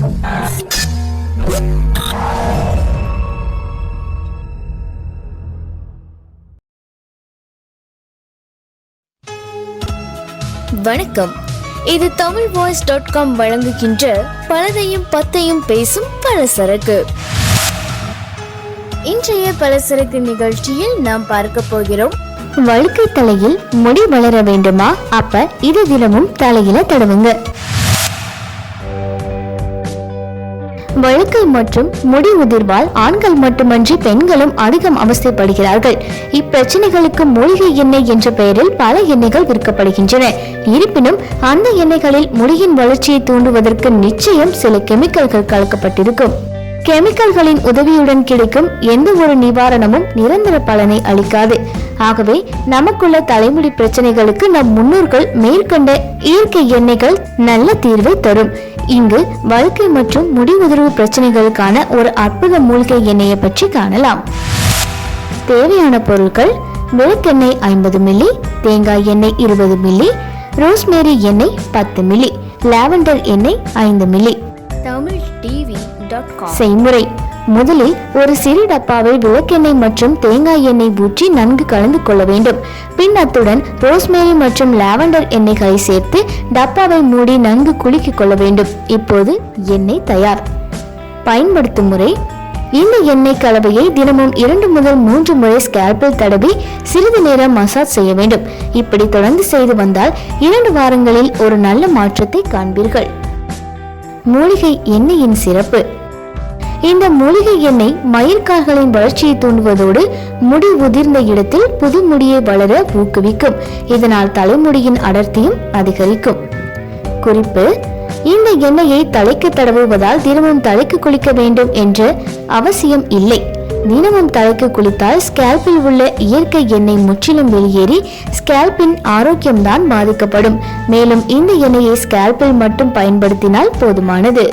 வணக்கம். இது Tamil voice dot com வழங்குகின்ற பலதையும் பத்தையும் பேசும் பலசரக்கு. இன்றைய பலசரக்கு நிகழ்ச்சியில் நாம் பார்க்க போகிறோம். வழுக்கை தலையில் முடி வளர வேண்டுமா? அப்ப இது தினமும் தலையில தடவுங்க. வழுக்கை மற்றும் முடி உதிர்வால் ஆண்கள் மட்டுமன்றி பெண்களும் அதிகம் அவஸ்தைப்படுகிறார்கள். இப்பிரச்சனைகளுக்கு மூலிகை எண்ணெய் என்ற பெயரில் பல எண்ணெய்கள் விற்கப்படுகின்றன. இருப்பினும் அந்த எண்ணெய்களில் முடியின் வளர்ச்சியை தூண்டுவதற்கு நிச்சயம் சில கெமிக்கல்கள் கலக்கப்பட்டிருக்கும். கெமிக்கல்களின் உதவியுடன் கிடைக்கும் எந்த ஒரு நிவாரணமும் நிரந்தர பலனை அளிக்காது. ஆகவே நமக்குள்ள தலைமுடி பிரச்சனைகளுக்கு நம் முன்னோர்கள் மேற்கண்ட இயற்கை எண்ணெய்கள் நல்ல தீர்வை தரும். இங்கு வழுக்கை மற்றும் முடி உதிர்வு பிரச்சனைகளுக்கான ஒரு அற்புத மூலிகை எண்ணெயை பற்றி காணலாம். தேவையான பொருட்கள் விளக்கெண்ணெய் ஐம்பது மில்லி தேங்காய் எண்ணெய் இருபது மில்லி ரோஸ்மேரி எண்ணெய் பத்து மில்லி லாவெண்டர் எண்ணெய் ஐந்து மில்லி. தமிழ் டிவி செய்முறை. முதலில் ஒரு சிறு டப்பாவில் விளக்கெண்ணெய் மற்றும் தேங்காய் எண்ணெய் ஊற்றி நன்கு கலந்து கொள்ள வேண்டும். பின் அத்துடன் ரோஸ்மேரி மற்றும் லாவெண்டர் எண்ணெய்களை சேர்த்து டப்பாவை மூடி நன்கு குலுக்கிக் கொள்ள வேண்டும். இப்போது எண்ணெய் தயார். பயன்படுத்தும் முறை இந்த எண்ணெய் கலவையை தினமும் இரண்டு முதல் மூன்று முறை ஸ்கேல்பில் தடவி சிறிது நேரம் மசாஜ் செய்ய வேண்டும். இப்படி தொடர்ந்து செய்து வந்தால் இரண்டு வாரங்களில் ஒரு நல்ல மாற்றத்தை காண்பீர்கள். மூலிகை எண்ணெயின் சிறப்பு. இந்த மூலிகை எண்ணெய் மயிர்கால்களின் வளர்ச்சியை தூண்டுவதோடு முடி உதிர்ந்த இடத்தில் புது முடியை வளர ஊக்குவிக்கும். இதனால் தலைமுடியின் அடர்த்தியும் அதிகரிக்கும். குறிப்பு இந்த எண்ணெயை தலைக்கு தடவுவதால் தினமும் தலைக்கு குளிக்க வேண்டும் என்ற அவசியம் இல்லை. தினமும் தலைக்கு குளித்தால் ஸ்கேல்பில் உள்ள இயற்கை எண்ணெய் முற்றிலும் வெளியேறி ஸ்கேல்பின் ஆரோக்கியம்தான் பாதிக்கப்படும். மேலும் இந்த எண்ணெயை ஸ்கேல்பில் மட்டும் பயன்படுத்தினால் போதுமானது.